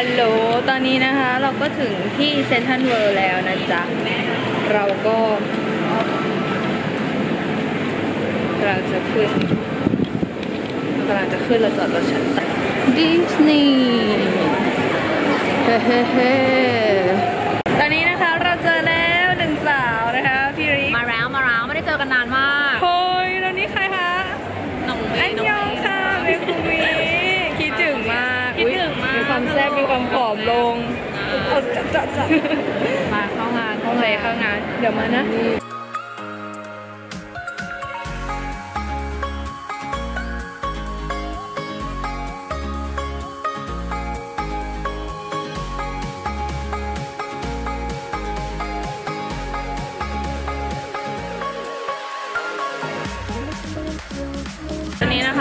ัลโหล ตอนนี้นะคะเราก็ถึงที่เซนทรัลเวิลด์แล้วนะจ๊ะ เราก็กำลังจะขึ้นกำลังจะขึ้นเราจอดรถชั้นใต้ดิสนีย์เฮ้เฮ้ ความแซ่บมีความผอมลงเอาจะจะจะมาเข้างานโอเคเข้างาน เดี๋ยวมานะ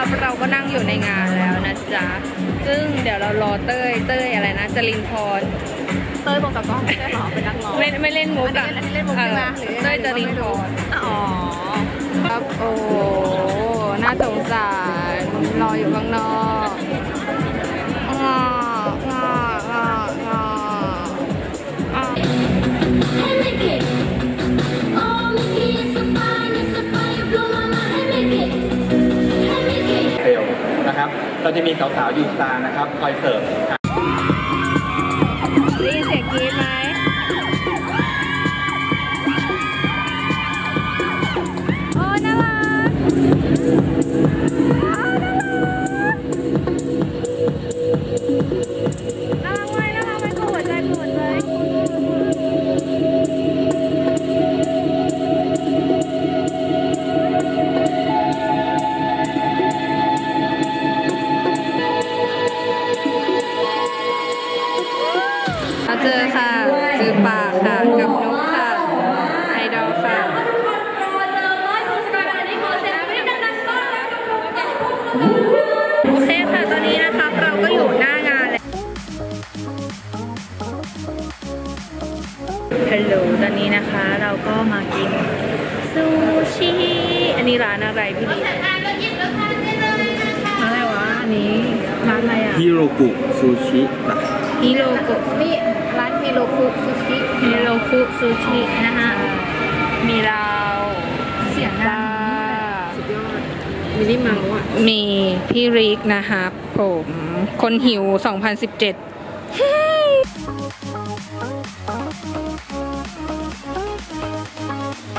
นนี้นะครับ เราก็นั่งอยู่ในงานแล้วนะจ๊ะ ซึ่งเดี๋ยวเรารอเต้ย เต้ยอะไรนะจรินพร เต้ยบอกกับกล้องไม่ใช่หรอเป็นนักร้อง ไม่ไม่เล่นมุกอัอะนนี้เล่นมุกใช่ไหมหรือยังไงเต้ยจรินพร อ๋อ ครับ โอ้โหน่าสงสาร รออยู่ข้างนอก นะครับ เราจะมีสาวๆยูสตาร์นะครับ คอยเสิร์ฟได้ยินเสียงกรี๊ดไหม ฮัลโหลตอนนี้นะคะเราก็มากินซูชิ อันนี้ร้านอะไรพี่ลิร้านอะไรวะ อันนี้ร้านอะไรอะฮิโรกุซูชินะฮิโรโกะนี่ร้านเฮโรคุซูชิฮิโรคุซูชินะคะมีเราเสียงดามินิเมาส์อะมีพี่ริกนะครับผม คนหิว 2017 เ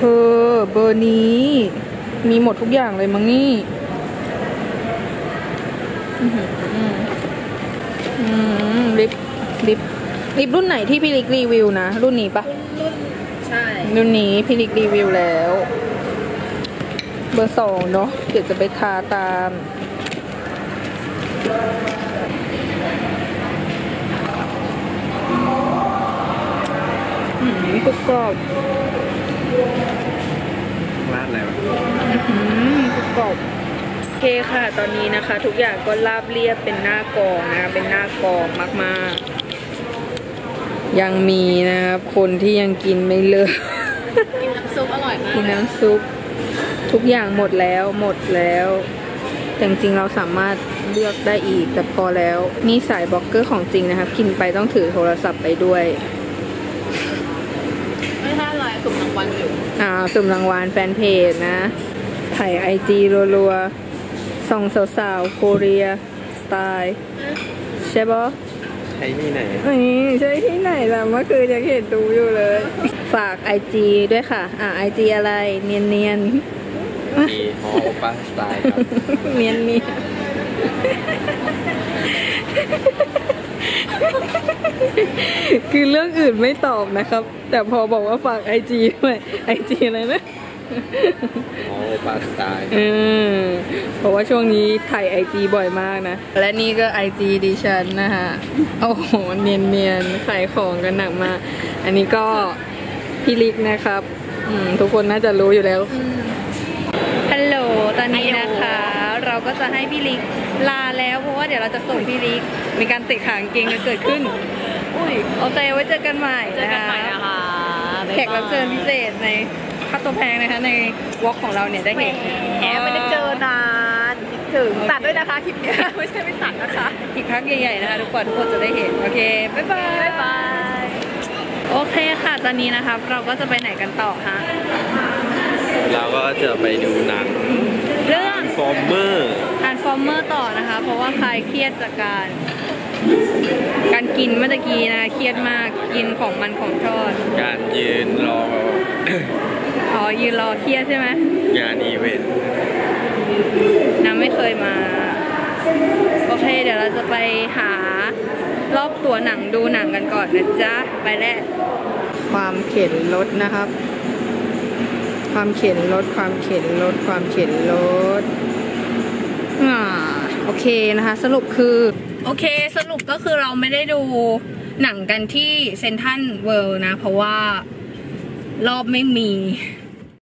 ธอเบอร์นี้ มีหมดทุกอย่างเลยมั้งนี่อื้อหืออืมลิปลิปลิปรุ่นไหนที่พี่ลิกรีวิวนะ รุ่นนี้ปะใช่รุ่นนี้พี่ลิกรีวิวแล้ว เบอร์สองเนาะเดี๋ยวจะไปทาตามอืมกรุบกรอบ ร้านอะไรวะอืมกรุบกรอบโอเคค่ะ ตอนนี้นะคะ ทุกอย่างก็ราบเรียบเป็นหน้ากองนะคะ เป็นหน้ากองมากๆ ยังมีนะครับ คนที่ยังกินไม่เลิก กินน้ำซุปอร่อยมากกินน้ำซุป ทุกอย่างหมดแล้วหมดแล้วแต่จริงๆเราสามารถเลือกได้อีกแต่พอแล้ว นี่สายบล็อกเกอร์ของจริงนะครับ กินไปต้องถือโทรศัพท์ไปด้วย ไม่ใช่อะไรสุ่มรางวัลอยู่อ่าสุ่มรางวัลแฟนเพจนะ ถ่ายไอจีรัวๆส่องสาวๆโคเรียสไตล์ใช่ปะใช้นี่ไหนนี่ใช่ที่ไหนล่ะเมื่อคืนยังเห็นดูอยู่เลย ฝากไอจีด้วยค่ะ อ่าไอจีอะไรเนียนเนียนๆมีฮอปาสไตล์ครับเนียนเนียนคือเรื่องอื่นไม่ตอบนะครับ แต่พอบอกว่าฝากไอจีด้วยไอจีอะไรนะอ๋อปลาสไตล์เออเพราะว่าช่วงนี้ถ่ายไอจีบ่อยมากนะ และนี่ก็ไอจีดิฉันนะคะโอ้โห เนียนเนียนๆขายของกันหนักมาก อันนี้ก็พี่ลิกนะครับอืมทุกคนน่าจะรู้อยู่แล้ว ฮัลโหล ตอนนี้นะคะ เราก็จะให้พี่ลิกลาแล้ว เพราะว่าเดี๋ยวเราจะส่งพี่ลิก มีการติดขางเกงกันเกิดขึ้น อุ้ยโอเคไว้เจอกันใหม่เจอกันใหม่นะคะ แขกรับเชิญพิเศษในค่าตัวแพงนะคะในวอล์กของเราเนี่ยได้เห็นแหมไม่ได้เจอนานคิดถึงตัดด้วยนะคะคลิปเนี้ยไม่ใช่ไม่ตัดนะคะ อีกครั้งใหญ่ๆนะคะทุกคนทุกคนจะได้เห็น โอเค บ๊ายบาย บ๊ายบาย โอเคค่ะ ตอนนี้นะคะเราก็จะไปไหนกันต่อฮะเราก็จะไปดูหนังเรื่อง ฟอร์เมอร์ Transformer ต่อนะคะ เพราะว่าคลายเครียดจากการ การกินเมื่อตะกี้นะเครียดมากกินของมันของทอด การยืนรอ อ๋อยืนรอเครียดใช่ไหมงานอีเวนต์น้ำไม่เคยมา โอเค เดี๋ยวเราจะไปหารอบตัวหนังดูหนังกันก่อนนะจ๊ะ ไปแล้วความเข็นรถนะครับ ความเข็นรถความเข็นรถความเข็นรถอ่าโอเคนะคะ สรุปคือ โอเค สรุปก็คือเราไม่ได้ดูหนังกันที่เซนทันเวิลด์นะ เพราะว่ารอบไม่มี